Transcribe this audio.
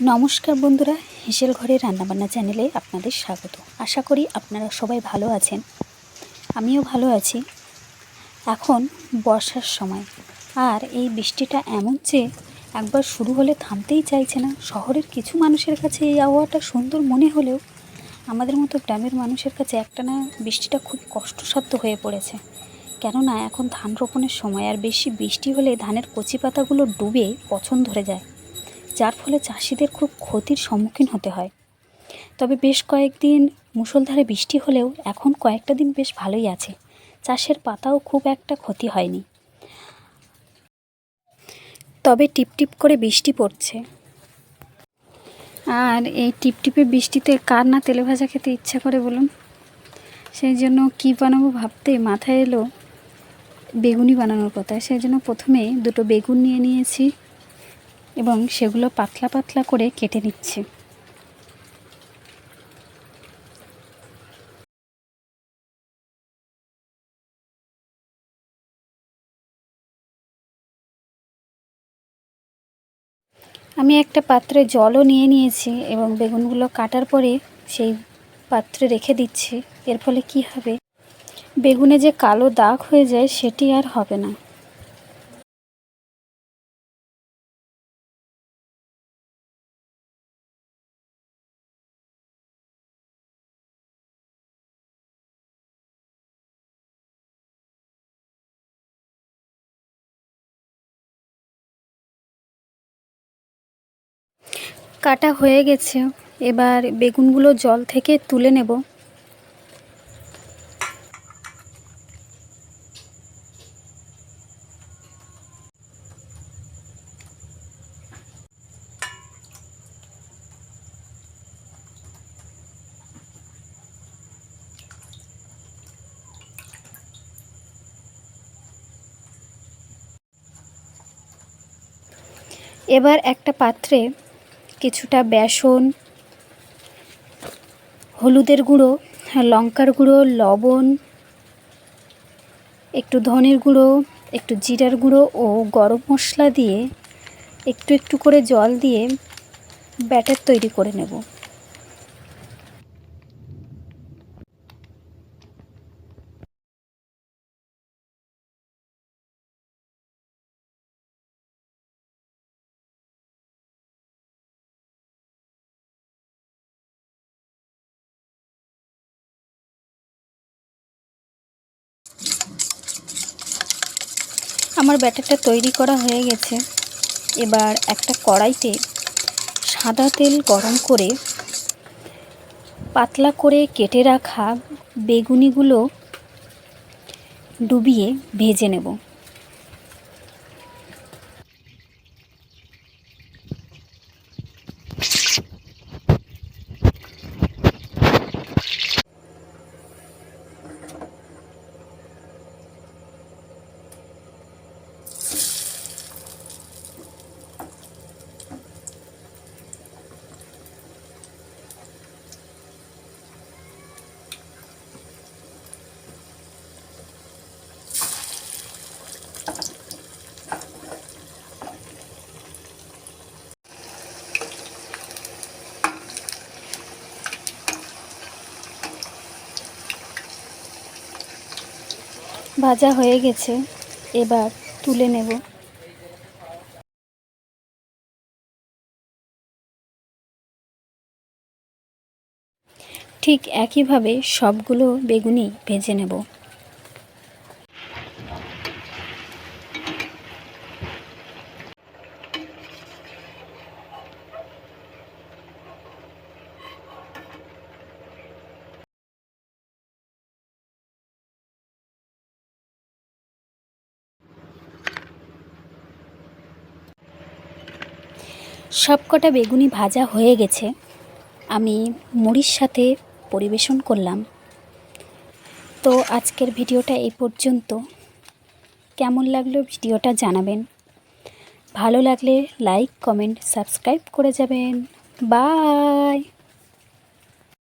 নমস্কার বন্ধুরা, হেসেল ঘরের রান্নাবান্না চ্যানেলে আপনাদের স্বাগত। আশা করি আপনারা সবাই ভালো আছেন। আমিও ভালো আছি। এখন বর্ষার সময়। আর এই বৃষ্টিটা এমন যে একবার শুরু হলে থামতেই চাইছে না। শহরের কিছু মানুষের কাছে এই আবহাওয়াটা সুন্দর মনে হলেও আমাদের মতো গ্রামের মানুষের কাছে একটানা বৃষ্টিটা খুব কষ্টসাধ্য হয়ে পড়েছে। কেননা এখন ধান রোপণের সময় আর বেশি বৃষ্টি হলে ধানের কচি পাতাগুলো ডুবে পছন ধরে যায়। যার ফলে চাষিদের খুব ক্ষতির সম্মুখীন হতে হয়। তবে বেশ কয়েকদিন মুষলধারে বৃষ্টি হলেও এখন কয়েকটা দিন বেশ ভালোই আছে। চাষের পাতাও খুব একটা ক্ষতি হয়নি। তবে টিপটিপ করে বৃষ্টি পড়ছে। আর এই টিপটিপে বৃষ্টিতে কার না তেলে ভাজা খেতে ইচ্ছা করে বলুন? সেই জন্য কী বানাবো ভাবতে মাথায় এলো বেগুনি বানানোর কথা। সেই জন্য প্রথমে দুটো বেগুন নিয়ে নিয়েছি। এবং সেগুলো পাতলা পাতলা করে কেটে নিচ্ছি। আমি একটা পাত্রে জলও নিয়ে নিয়েছি এবং বেগুনগুলো কাটার পরে সেই পাত্রে রেখে দিচ্ছি। এর ফলে কি হবে? বেগুনে যে কালো দাগ হয়ে যায়, সেটি আর হবে না। কাটা হয়ে গেছে এবার বেগুনগুলো জল থেকে তুলে নেব। এবার একটা পাত্রে কিছুটা বেসন, হলুদের গুঁড়ো, লঙ্কার গুঁড়ো, লবণ, একটু ধনের গুঁড়ো, একটু জিরার গুঁড়ো ও গরম মশলা দিয়ে একটু একটু করে জল দিয়ে ব্যাটার তৈরি করে নেব। আমার ব্যাটারটা তৈরি করা হয়ে গেছে। এবার একটা কড়াইতে সাদা তেল গরম করে, পাতলা করে কেটে রাখা বেগুনিগুলো ডুবিয়ে ভেজে নেব। ভাজা হয়ে গেছে এবার তুলে নেব। ঠিক একইভাবে সবগুলো বেগুনি ভেজে নেব। সবকটা বেগুনি ভাজা হয়ে গেছে। আমি মুড়ির সাথে পরিবেশন করলাম। তো আজকের ভিডিওটা এই পর্যন্ত। কেমন লাগল ভিডিওটা জানাবেন। ভালো লাগলে লাইক, কমেন্ট, সাবস্ক্রাইব করে যাবেন। বাই!